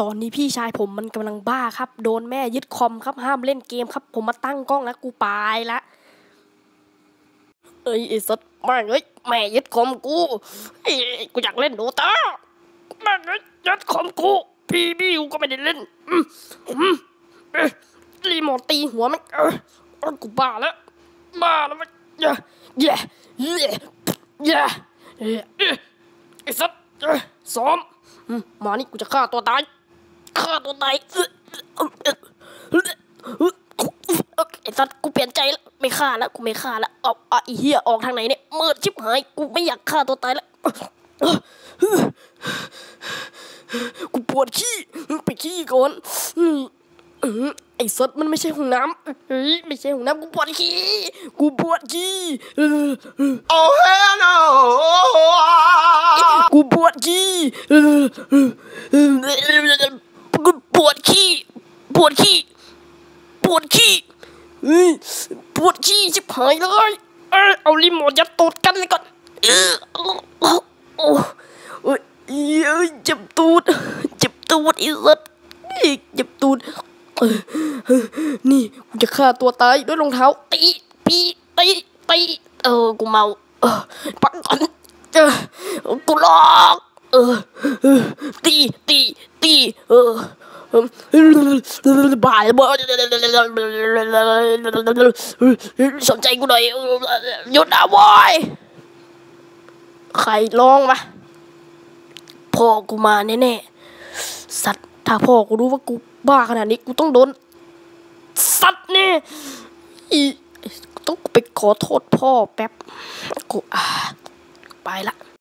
ตอนนี้พี่ชายผมมันกำลังบ้าครับ โดนแม่ยึดคอมครับห้ามเล่นเกมครับ ผมมาตั้งกล้องแล้วกูไปละเอ้ยไอ้สัตว์แม่งเอ้ยแม่ยึดคอมกูเอ้กูอยากเล่นโดตาแม่งเอ้ยยึดคอมกูพี่บีกูก็ไม่ได้เล่นอืมอืมเอ้ยรีโมทตีหัวมันเออกูบ้าแล้วบ้าแล้วมันเย่เย่เย่เย่เย่เอ้ยไอ้สัตว์เอ้ซ้อมอืมมานี่กูจะฆ่าตัวตาย ฆ่าตัวตายไอ้สัตว์กูเปลี่ยนใจแล้วไม่ฆ่าแล้วกูไม่ฆ่าแล้วเอาเอาไอ้เหี้ยออกทางไหนเนี่ยมืดชิบหายกูไม่อยากฆ่าตัวตายแล้วกูปวดขี้ไปขี้ก่อนไอ้สัตว์มันไม่ใช่ห้องน้ำเฮ้ยไม่ใช่ห้องน้ำกูปวดขี้กูปวดขี้ Oh hell no! กูปวดขี้กู ปวดขี้ปวดขี้ปวดขี้เฮ้ยปวดขี้ชิบหายเลยเอ้ยเอารีโมทยัดตูดกันเลยก่อนเออโอ้โอ้เอ้ยยเจ็บตูดเจ็บตูดอีสัตว์นี่เจ็บตูดเออนี่กูจะฆ่าตัวตายด้วยรองเท้าตีปีตีตีเออกูเมาเออปักก่อนเออกูลอกเออเออตีตีตีเออ บ่ายบ่สนใจกูหน่อยหยุดนะบอยใครร้องวะพ่อกูมาแน่ๆสัตว์ถ้าพ่อกูรู้ว่ากูบ้าขนาดนี้กูต้องโดนสัตว์เนี่อีต้องไปขอโทษพ่อแป๊บกูอ่าไปละ